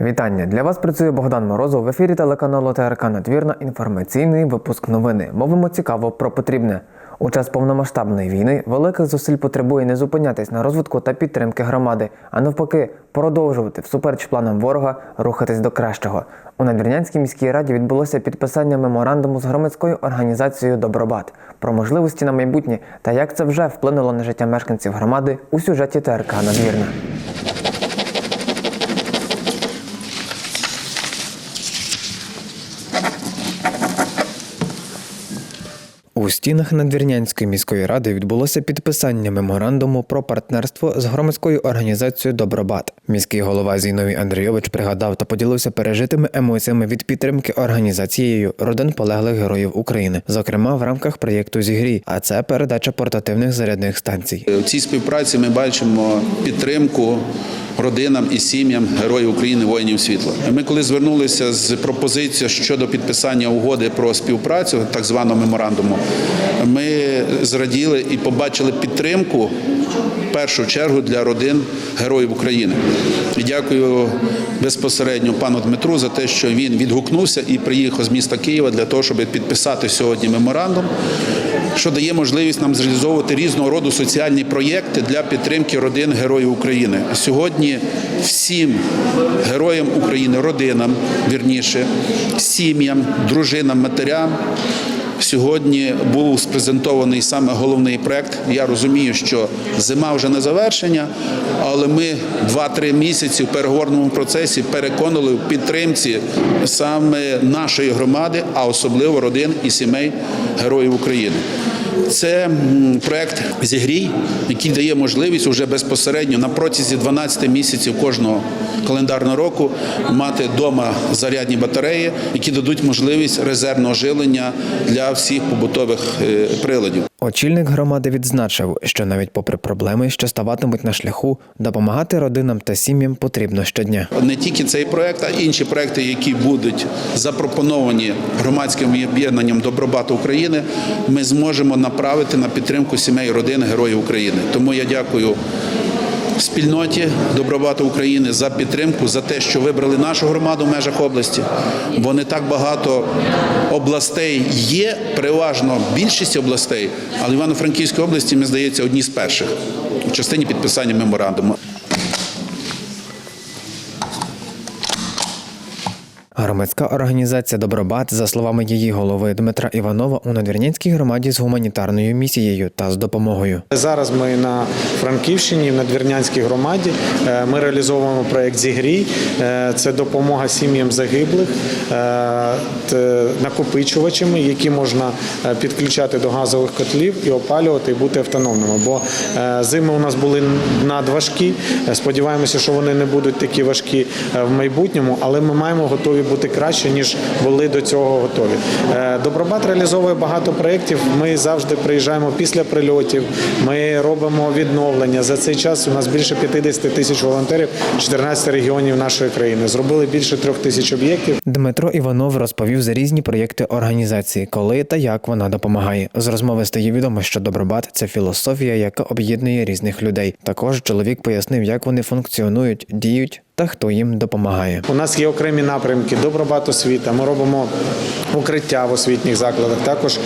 Вітання для вас працює Богдан Морозов в ефірі телеканалу ТРК Надвірна. Інформаційний випуск новини. Мовимо цікаво про потрібне. У час повномасштабної війни великих зусиль потребує не зупинятись на розвитку та підтримки громади, а навпаки, продовжувати всупереч планам ворога рухатись до кращого. У Надвірнянській міській раді відбулося підписання меморандуму з громадською організацією Добробат про можливості на майбутнє та як це вже вплинуло на життя мешканців громади у сюжеті ТРК Надвірна. У стінах Надвірнянської міської ради відбулося підписання меморандуму про партнерство з громадською організацією Добробат. Міський голова Зіновій Андрійович пригадав та поділився пережитими емоціями від підтримки організацією родин полеглих героїв України, зокрема в рамках проєкту Зігрій, а це передача портативних зарядних станцій. У цій співпраці ми бачимо підтримку родинам і сім'ям героїв України, воїнів світла. Ми коли звернулися з пропозицією щодо підписання угоди про співпрацю, так званого меморандуму, ми зраділи і побачили підтримку в першу чергу для родин героїв України. І дякую безпосередньо пану Дмитру за те, що він відгукнувся і приїхав з міста Києва для того, щоб підписати сьогодні меморандум, що дає можливість нам зреалізовувати різного роду соціальні проєкти для підтримки родин героїв України. Сьогодні всім героям України, родинам, вірніше, сім'ям, дружинам, матерям. Сьогодні був спрезентований саме головний проект. Я розумію, що зима вже не завершення, але ми 2-3 місяці в переговорному процесі переконали в підтримці саме нашої громади, а особливо родин і сімей героїв України. Це проект зігрій, який дає можливість уже безпосередньо на протязі 12 місяців кожного календарного року мати вдома зарядні батареї, які дадуть можливість резервного жилення для всіх побутових е, приладів. Очільник громади відзначив, що навіть попри проблеми, що ставатимуть на шляху, допомагати родинам та сім'ям потрібно щодня. Не тільки цей проект, а інші проекти, які будуть запропоновані громадським об'єднанням Добробат України, ми зможемо направити на підтримку сімей родин героїв України. Тому я дякую. Спільноті Добробату України за підтримку, за те, що вибрали нашу громаду в межах області, бо не так багато областей є, переважно більшість областей, але Івано-Франківській області, мені здається, одні з перших в частині підписання меморандуму. Громадська організація Добробат, за словами її голови Дмитра Іванова, у Надвірнянській громаді з гуманітарною місією та з допомогою. Зараз ми на Франківщині, в Надвірнянській громаді. Е, Ми реалізовуємо проєкт Зігрій. Е, Це допомога сім'ям загиблих е, накопичувачами, які можна підключати до газових котлів і опалювати і бути автономними. Бо зими у нас були надважкі. Сподіваємося, що вони не будуть такі важкі в майбутньому, але ми маємо готові бути краще, ніж були до цього готові. Е, Добробат реалізовує багато проєктів. Ми завжди приїжджаємо після прильотів. Ми робимо відновлення. За цей час у нас більше 50 тисяч волонтерів, 14 регіонів нашої країни. Зробили більше трьох тисяч об'єктів. Дмитро Іванов розповів за різні проєкти організації, коли та як вона допомагає. З розмови стає відомо, що Добробат це філософія, яка об'єднує різних людей. Також чоловік пояснив, як вони функціонують, діють та хто їм допомагає. У нас є окремі напрямки добробат освіта. Ми робимо укриття в освітніх закладах, також е,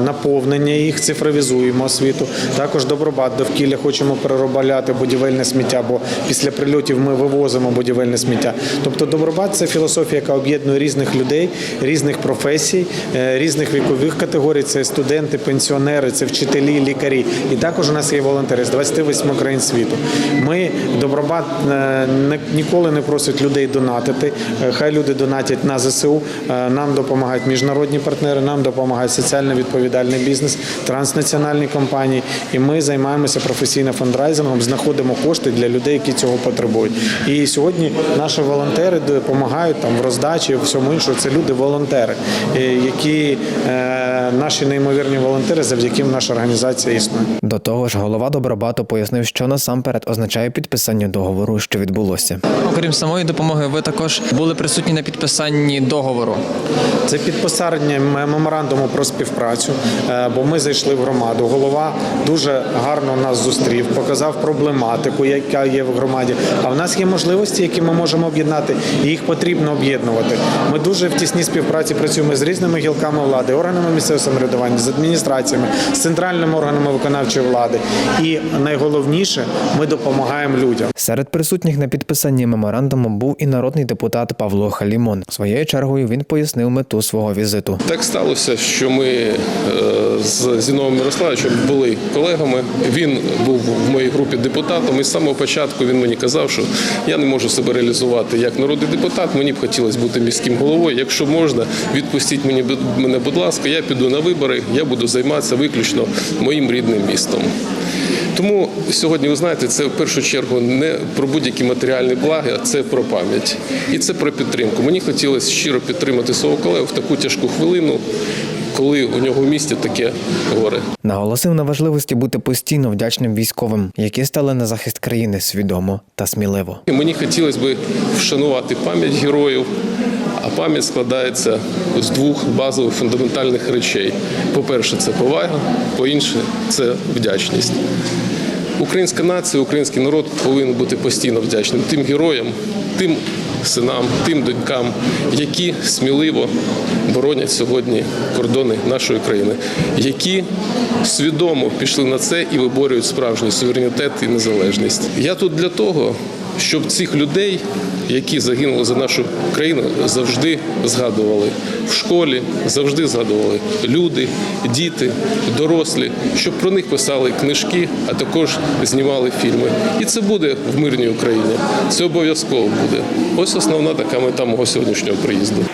наповнення їх, цифровізуємо освіту. Також добробат довкілля хочемо переробляти будівельне сміття, бо після прильотів ми вивозимо будівельне сміття. Тобто добробат це філософія, яка об'єднує різних людей, різних професій, е, різних вікових категорій. Це студенти, пенсіонери, це вчителі, лікарі. І також у нас є волонтери з 28 країн світу. Ми добробат е, не- ніколи не просить людей донатити. Е, Хай люди донатять на ЗСУ. Е, Нам допомагають міжнародні партнери, нам допомагає соціально відповідальний бізнес, транснаціональні компанії. І ми займаємося професійним фандрайзингом, знаходимо кошти для людей, які цього потребують. І сьогодні наші волонтери допомагають там в роздачі, в всьому іншому. Це люди волонтери, е, які наші неймовірні волонтери, завдяки наша організація існує. До того ж, голова Добробату пояснив, що насамперед означає підписання договору, що відбулося. Окрім самої допомоги, ви також були присутні на підписанні договору. Це підписання меморандуму про співпрацю, е, бо ми зайшли в громаду. Голова дуже гарно нас зустрів, показав проблематику, яка є в громаді. А в нас є можливості, які ми можемо об'єднати, і їх потрібно об'єднувати. Ми дуже в тісній співпраці працюємо з різними гілками влади, органами місцевого самоврядування, з адміністраціями, з центральними органами виконавчої влади. І найголовніше, ми допомагаємо людям. Серед присутніх на підписанні меморандуму був і народний депутат Павло Халімон. Своєю чергою він пояснив мету свого візиту. Так сталося, що ми е, з Зіновим Мирославовичем були колегами. Він був в моїй групі депутатом, і з самого початку він мені казав, що я не можу себе реалізувати як народний депутат. Мені б хотілося бути міським головою. Якщо можна, відпустіть мені мене, будь ласка, я піду на вибори, я буду займатися виключно моїм рідним містом. Тому сьогодні, ви знаєте, це в першу чергу не про будь-які матеріальні благи, а це про пам'ять і це про підтримку. Мені хотілося щиро підтримати свого колегу в таку тяжку хвилину, коли у нього в місті таке горе. Наголосив на важливості бути постійно вдячним військовим, які стали на захист країни свідомо та сміливо. Мені хотілося б вшанувати пам'ять героїв. Пам'ять складається з двох базових фундаментальних речей: по-перше, це повага, по-інше, це вдячність. Українська нація, український народ повинен бути постійно вдячним тим героям, тим синам, тим донькам, які сміливо боронять сьогодні кордони нашої країни, які свідомо пішли на це і виборюють справжній суверенітет і незалежність. Я тут для того, щоб цих людей, які загинули за нашу країну, завжди згадували в школі, завжди згадували люди, діти, дорослі, щоб про них писали книжки, а також знімали фільми. І це буде в мирній Україні. Це обов'язково буде. Ось основна така мета мого сьогоднішнього приїзду.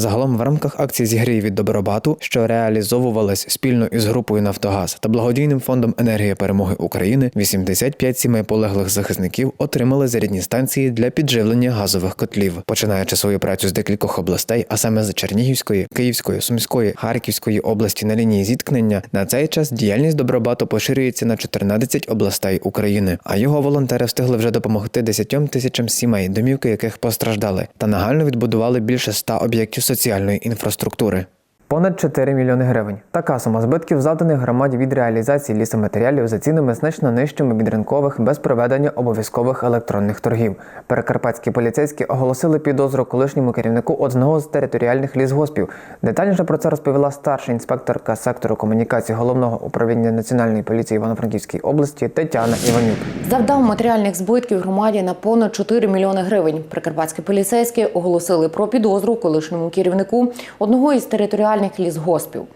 Загалом в рамках акції «Зігрій від Добробату, що реалізовувалась спільно із групою Нафтогаз та благодійним фондом енергія перемоги України, 85 сімей полеглих захисників отримали зарядні станції для підживлення газових котлів, починаючи свою працю з декількох областей, а саме з Чернігівської, Київської, Сумської, Харківської області на лінії зіткнення. На цей час діяльність Добробату поширюється на 14 областей України. А його волонтери встигли вже допомогти 10 тисячам сімей, домівки яких постраждали, та нагально відбудували більше 100 об'єктів соціальної інфраструктури. Понад 4 мільйони гривень. Така сума збитків завданих громаді від реалізації лісоматеріалів за цінами значно нижчими від ринкових без проведення обов'язкових електронних торгів. Перекарпатські поліцейські оголосили підозру колишньому керівнику одного з територіальних лісгоспів. Детальніше про це розповіла старша інспекторка сектору комунікації головного управління національної поліції Івано-Франківської області Тетяна Іванюк. Завдав матеріальних збитків громаді на понад 4 мільйони гривень. Прикарпатські поліцейські оголосили про підозру колишньому керівнику одного із територіальних лісгоспів.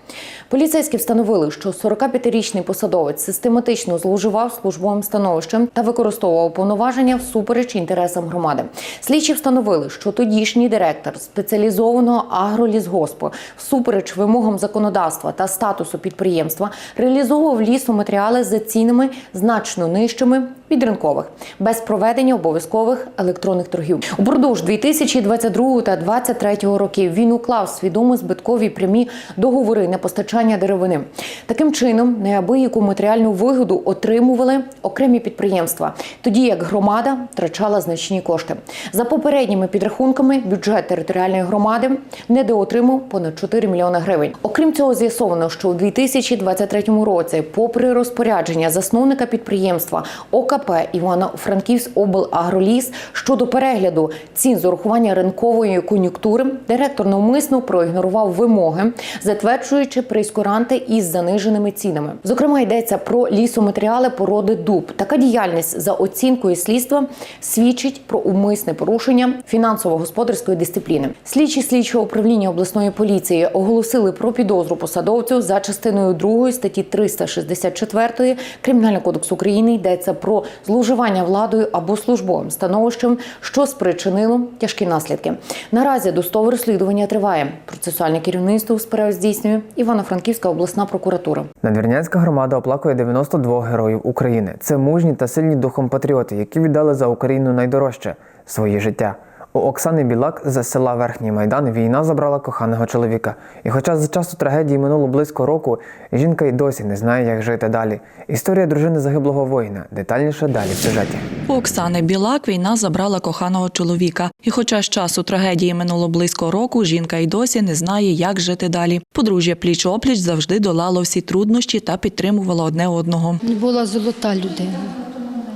Поліцейські встановили, що 45-річний посадовець систематично зловживав службовим становищем та використовував повноваження всупереч інтересам громади. Слідчі встановили, що тодішній директор спеціалізованого агролісгоспу всупереч вимогам законодавства та статусу підприємства реалізовував лісоматеріали за цінами значно нижчими від ринкових, без проведення обов'язкових електронних торгів. Упродовж 2022 та 2023 років він уклав свідомо збиткові прямі договори на постачання деревини. Таким чином, неабияку матеріальну вигоду отримували окремі підприємства, тоді як громада втрачала значні кошти. За попередніми підрахунками, бюджет територіальної громади недоотримав понад 4 мільйони гривень. Окрім цього, з'ясовано, що у 2023 році, попри розпорядження засновника підприємства ОКП Івано-Франківськ облагроліс щодо перегляду цін з урахування ринкової кон'юнктури, директор навмисно проігнорував вимоги, затверджуючи прейскуранти із заниженими цінами. Зокрема, йдеться про лісоматеріали породи дуб. Така діяльність за оцінкою слідства свідчить про умисне порушення фінансово-господарської дисципліни. Слідчі слідчого управління обласної поліції оголосили про підозру посадовцю за частиною 2 статті 364 Кримінального кодексу України. Йдеться про зловживання владою або службовим становищем, що спричинило тяжкі наслідки. Наразі достове розслідування триває. Процесуальне керівництво справі здійснює Івано-Франківська обласна прокуратура. Надвірнянська громада оплакує 92 героїв України. Це мужні та сильні духом патріоти, які віддали за Україну найдорожче своє життя. У Оксани Білак з села Верхній Майдан війна забрала коханого чоловіка. І хоча з часу трагедії минуло близько року, жінка й досі не знає, як жити далі. Історія дружини загиблого воїна. Детальніше далі в сюжеті. У Оксани Білак війна забрала коханого чоловіка. І хоча з часу трагедії минуло близько року, жінка й досі не знає, як жити далі. Подружжя пліч опліч завжди долало всі труднощі та підтримувало одне одного. Була золота людина.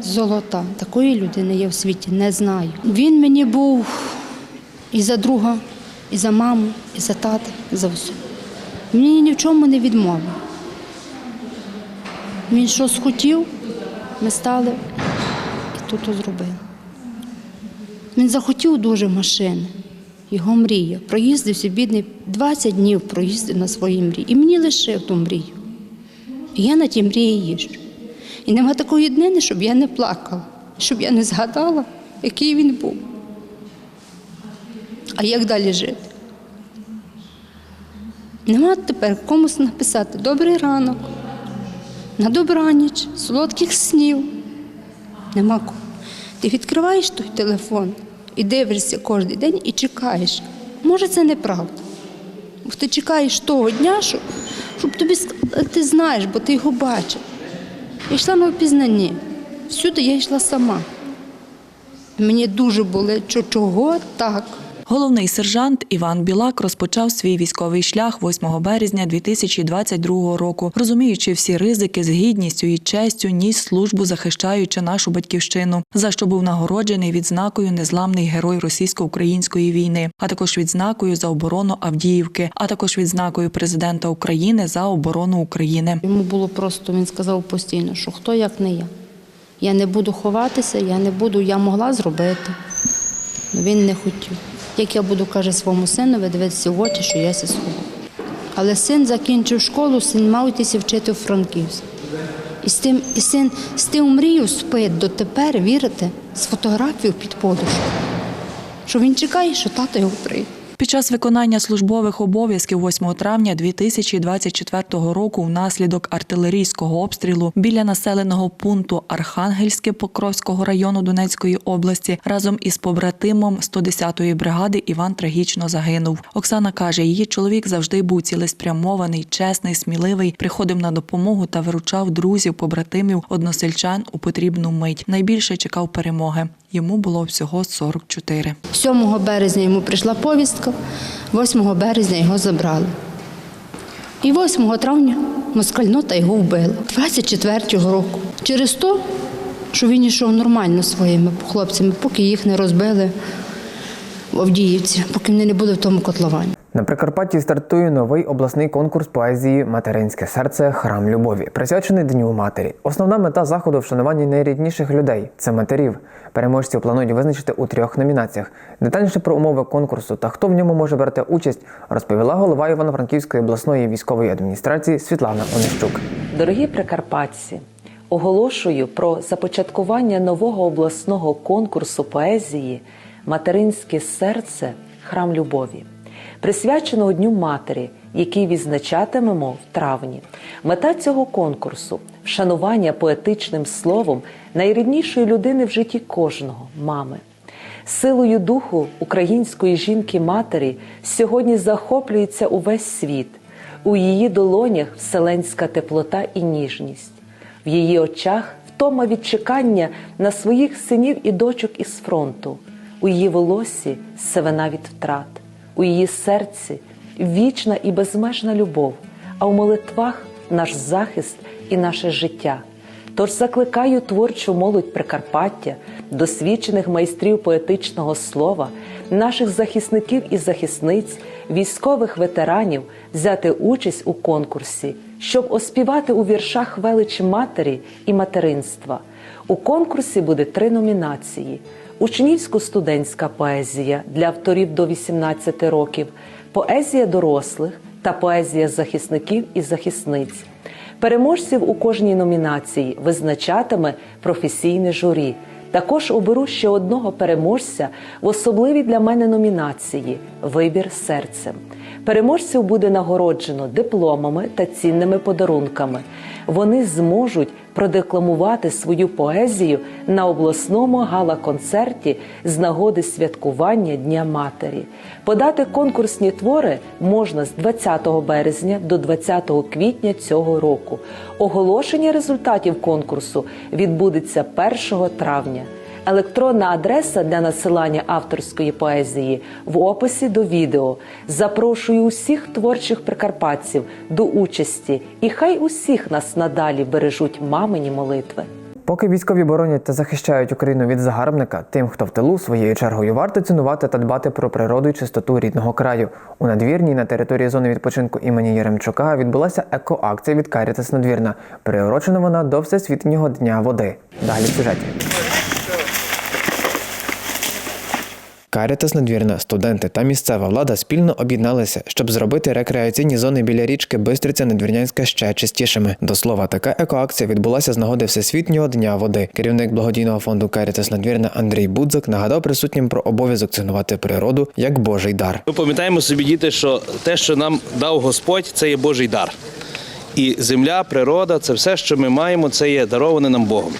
Золота. Такої людини я в світі не знаю. Він мені був і за друга, і за маму, і за тата, і за все. Мені ні в чому не відмовив. Він що схотів, ми стали і тут зробили. Він захотів дуже машини. Його мрія. Проїздився, бідний, 20 днів проїздив на своїй мрії. І мені лишив ту мрію. І я на ті мрії їжджу. І нема такої днини, щоб я не плакала, щоб я не згадала, який він був. А як далі жити? Нема тепер комусь написати добрий ранок, на добраніч, солодких снів. Нема кому. Ти відкриваєш той телефон і дивишся кожен день і чекаєш. Може, це неправда. Бо ти чекаєш того дня, щоб, щоб тобі ти знаєш, бо ти його бачив. Я йшла на опізнання. Всюди я йшла сама. Мені дуже болить, чого так. Головний сержант Іван Білак розпочав свій військовий шлях 8 березня 2022 року, розуміючи всі ризики з гідністю і честю, ніс службу, захищаючи нашу батьківщину, за що був нагороджений відзнакою Незламний герой російсько-української війни, а також відзнакою за оборону Авдіївки, а також відзнакою президента України за оборону України. Йому було просто, він сказав постійно, що хто як не я. Я не буду ховатися, я не буду, я могла зробити. але він не хотів. Як я буду, каже, своєму синові дивитися в очі, що я сіску. Але син закінчив школу, син мав йтися вчити у Франківськ. І з тим, і син з тим мрію спить дотепер, вірите, з фотографію під подушку. Що він чекає, що тато його прийде. Під час виконання службових обов'язків 8 травня 2024 року внаслідок артилерійського обстрілу біля населеного пункту Архангельське Покровського району Донецької області разом із побратимом 110-ї бригади Іван трагічно загинув. Оксана каже, її чоловік завжди був цілеспрямований, чесний, сміливий, приходив на допомогу та виручав друзів, побратимів, односельчан у потрібну мить. Найбільше чекав перемоги. Йому було всього 44. 7 березня йому прийшла повістка, 8 березня його забрали. І 8 травня москальнота його вбила. 24-го року. Через те, що він йшов нормально своїми хлопцями, поки їх не розбили в Авдіївці, поки вони не були в тому котловані. На Прикарпатті стартує новий обласний конкурс поезії Материнське серце Храм любові, присвячений Дню матері. Основна мета заходу вшанування найрідніших людей це матерів. Переможців планують визначити у трьох номінаціях. Детальніше про умови конкурсу та хто в ньому може брати участь, розповіла голова Івано-Франківської обласної військової адміністрації Світлана Онищук. Дорогі прикарпатці, оголошую про започаткування нового обласного конкурсу поезії Материнське серце Храм любові, присвяченого Дню Матері, який відзначатимемо в травні. Мета цього конкурсу вшанування поетичним словом найріднішої людини в житті кожного мами. Силою духу української жінки-матері сьогодні захоплюється увесь світ. У її долонях вселенська теплота і ніжність, в її очах втома від чекання на своїх синів і дочок із фронту, у її волоссі сивина від втрат, у її серці вічна і безмежна любов, а у молитвах наш захист і наше життя. Тож закликаю творчу молодь Прикарпаття, досвідчених майстрів поетичного слова, наших захисників і захисниць, військових ветеранів взяти участь у конкурсі, щоб оспівати у віршах велич матері і материнства. У конкурсі буде три номінації: учнівсько-студентська поезія для авторів до 18 років, поезія дорослих та поезія захисників і захисниць. Переможців у кожній номінації визначатиме професійне журі. Також оберу ще одного переможця в особливій для мене номінації Вибір серцем. Переможців буде нагороджено дипломами та цінними подарунками. Вони зможуть продекламувати свою поезію на обласному гала-концерті з нагоди святкування Дня Матері. Подати конкурсні твори можна з 20 березня до 20 квітня цього року. Оголошення результатів конкурсу відбудеться 1 травня. Електронна адреса для насилання авторської поезії в описі до відео. Запрошую усіх творчих прикарпатців до участі, і хай усіх нас надалі бережуть мамині молитви. Поки військові боронять та захищають Україну від загарбника, тим, хто в тилу, своєю чергою варто цінувати та дбати про природу і чистоту рідного краю. У надвірній на території зони відпочинку імені Яремчука відбулася екоакція від Карітас Надвірна. Приурочена вона до Всесвітнього дня води. Далі в сюжеті. Карітас Надвірна, студенти та місцева влада спільно об'єдналися, щоб зробити рекреаційні зони біля річки Бистриця Надвірнянська ще чистішими. До слова, така екоакція відбулася з нагоди Всесвітнього дня води. Керівник благодійного фонду Карітас Надвірна Андрій Будзак нагадав присутнім про обов'язок цінувати природу як Божий дар. Ми пам'ятаємо собі, діти, що те, що нам дав Господь, це є Божий дар. І земля, природа це все, що ми маємо, це є дароване нам Богом.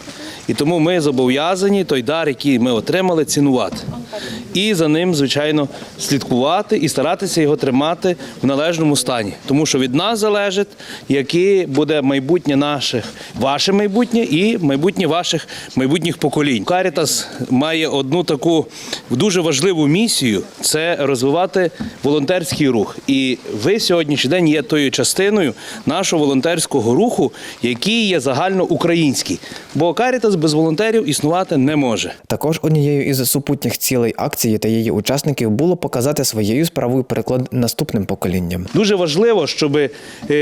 І тому ми зобов'язані той дар, який ми отримали, цінувати. І за ним, звичайно, слідкувати і старатися його тримати в належному стані. Тому що від нас залежить, яке буде майбутнє наших, ваше майбутнє і майбутнє ваших майбутніх поколінь. Карітас має одну таку дуже важливу місію це розвивати волонтерський рух. І ви сьогоднішній день є тою частиною нашого волонтерського руху, який є загальноукраїнський. Бо Карітас без волонтерів існувати не може. Також однією із супутніх цілей акції та її учасників було показати своєю справою приклад наступним поколінням. Дуже важливо, щоб е,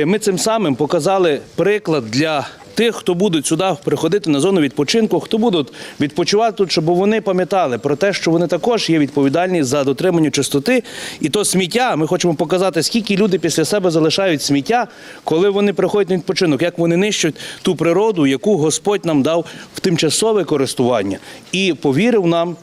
ми цим самим показали приклад для тих, хто будуть сюди приходити на зону відпочинку, хто будуть відпочивати тут, щоб вони пам'ятали про те, що вони також є відповідальні за дотримання чистоти. І то сміття. Ми хочемо показати, скільки люди після себе залишають сміття, коли вони приходять на відпочинок, як вони нищать ту природу, яку Господь нам дав в тимчасове користування, і повірив нам.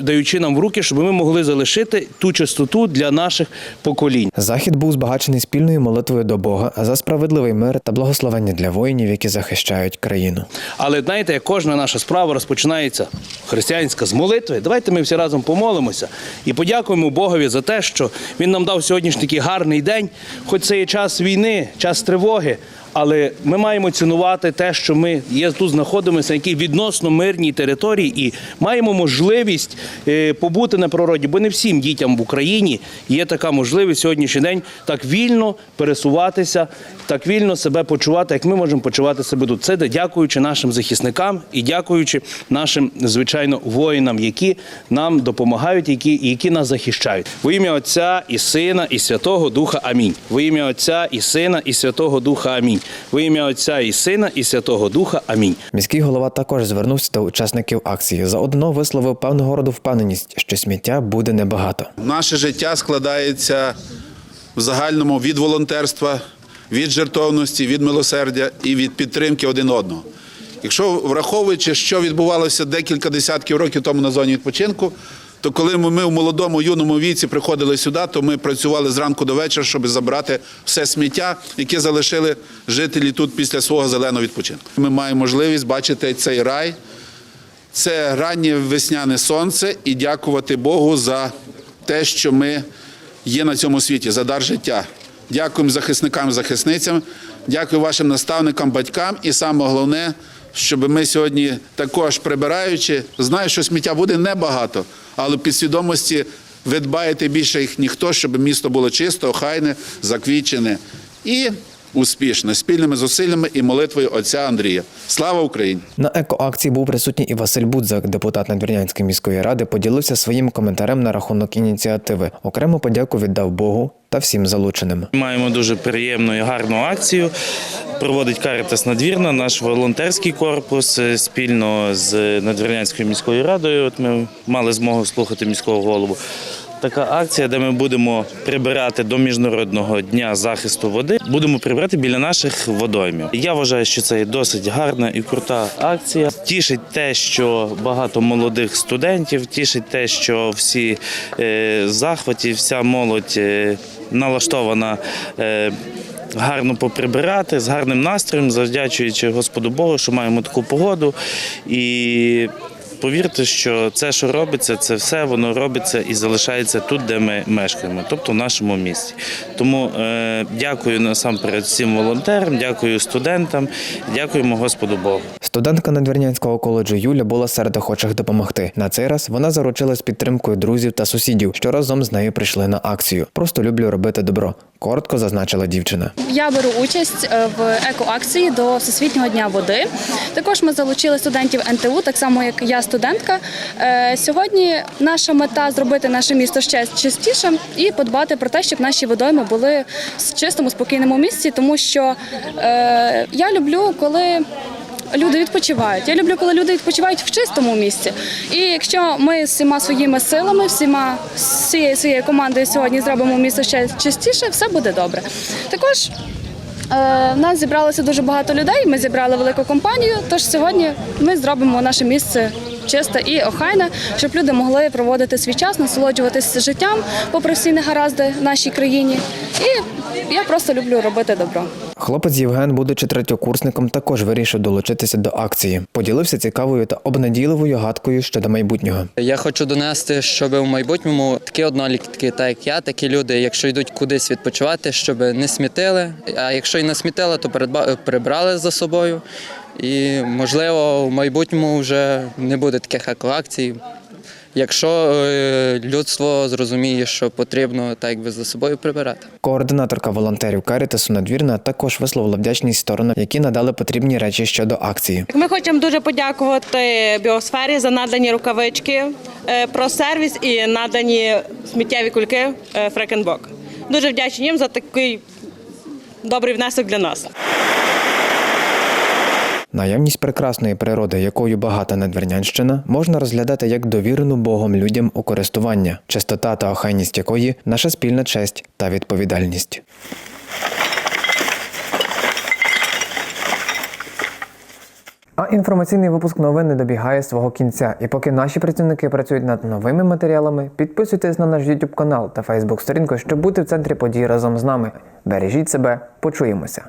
Даючи нам в руки, щоб ми могли залишити ту чистоту для наших поколінь. Захід був збагачений спільною молитвою до Бога за справедливий мир та благословення для воїнів, які захищають країну. Але знаєте, як кожна наша справа розпочинається християнська з молитви. Давайте ми всі разом помолимося і подякуємо Богові за те, що Він нам дав сьогоднішній такий гарний день, хоч це є час війни, час тривоги. Але ми маємо цінувати те, що ми є тут знаходимося на якій відносно мирній території, і маємо можливість е, побути на природі, бо не всім дітям в Україні є така можливість сьогоднішній день так вільно пересуватися, так вільно себе почувати, як ми можемо почувати себе тут. Це дякуючи нашим захисникам і дякуючи нашим звичайно воїнам, які нам допомагають, які, які нас захищають. Во ім'я Отця і Сина, і Святого Духа. Амінь. Во ім'я Отця і Сина, і Святого Духа. Амінь. Во ім'я Отця і Сина, і Святого Духа. Амінь. Міський голова також звернувся до учасників акції. Заодно висловив певного роду впевненість, що сміття буде небагато. Наше життя складається в загальному від волонтерства, від жертовності, від милосердя і від підтримки один одного. Якщо враховуючи, що відбувалося декілька десятків років тому на зоні відпочинку, то коли ми в молодому юному віці приходили сюди, то ми працювали зранку до вечора, щоб забрати все сміття, яке залишили жителі тут після свого зеленого відпочинку. Ми маємо можливість бачити цей рай, це раннє весняне сонце і дякувати Богу за те, що ми є на цьому світі, за дар життя. Дякуємо захисникам захисницям, дякую вашим наставникам, батькам і саме головне, щоб ми сьогодні також прибираючи, знаю, що сміття буде небагато, але в підсвідомості ви дбаєте більше їх ніхто, щоб місто було чисто, охайне, заквічене і успішне спільними зусиллями і молитвою отця Андрія. Слава Україні! На екоакції був присутній і Василь Будзак, депутат Надвірнянської міської ради, поділився своїм коментарем на рахунок ініціативи. Окрему подяку віддав Богу та всім залученим. Маємо дуже приємну і гарну акцію. Проводить Каритас Надвірна, наш волонтерський корпус е, спільно з Надвірнянською міською радою. От ми мали змогу слухати міського голову. Така акція, де ми будемо прибирати до міжнародного дня захисту води. Будемо прибирати біля наших водоймів. Я вважаю, що це досить гарна і крута акція. Тішить те, що багато молодих студентів, тішить те, що всі е, захваті, вся молодь е, налаштована. Е, гарно поприбирати з гарним настроєм, завдячуючи Господу Богу, що маємо таку погоду. І повірте, що це, що робиться, це все воно робиться і залишається тут, де ми мешкаємо, тобто в нашому місті. Тому е, дякую насамперед всім волонтерам, дякую студентам, дякуємо Господу Богу. Студентка Надвірнянського коледжу Юля була серед охочих допомогти. На цей раз вона заручилась підтримкою друзів та сусідів, що разом з нею прийшли на акцію. Просто люблю робити добро. Коротко зазначила дівчина. Я беру участь е, в екоакції до Всесвітнього дня води. Також ми залучили студентів НТУ, так само як я студентка. Е, Сьогодні наша мета зробити наше місто ще чистішим і подбати про те, щоб наші водойми були в чистому, спокійному місці, тому що е, я люблю, коли. Люди відпочивають. Я люблю, коли люди відпочивають в чистому місці. І якщо ми всіма своїми силами, всіма всією своєю командою сьогодні зробимо місто ще чистіше, все буде добре. Також е, в нас зібралося дуже багато людей. Ми зібрали велику компанію. Тож сьогодні ми зробимо наше місце чисте і охайне, щоб люди могли проводити свій час, насолоджуватися життям, попри всі негаразди в нашій країні. І я просто люблю робити добро. Хлопець Євген, будучи третьокурсником, також вирішив долучитися до акції. Поділився цікавою та обнадійливою гадкою щодо майбутнього. Я хочу донести, щоб в майбутньому такі однолітки, так як я, такі люди, якщо йдуть кудись відпочивати, щоб не смітили. А якщо і не смітили, то прибрали за собою. І можливо, в майбутньому вже не буде таких екоакцій. Якщо е, людство зрозуміє, що потрібно так якби за собою прибирати. Координаторка волонтерів Карітасу Надвірна також висловила вдячність сторонам, які надали потрібні речі щодо акції. Ми хочемо дуже подякувати біосфері за надані рукавички е, про сервіс і надані сміттєві кульки е, Фрекенбок. Дуже вдячні їм за такий добрий внесок для нас. Наявність прекрасної природи, якою багата Надвірнянщина, можна розглядати як довірену Богом людям у користування, чистота та охайність якої наша спільна честь та відповідальність. А інформаційний випуск новин не добігає свого кінця. І поки наші працівники працюють над новими матеріалами, підписуйтесь на наш YouTube канал та Facebook сторінку, щоб бути в центрі подій разом з нами. Бережіть себе, почуємося.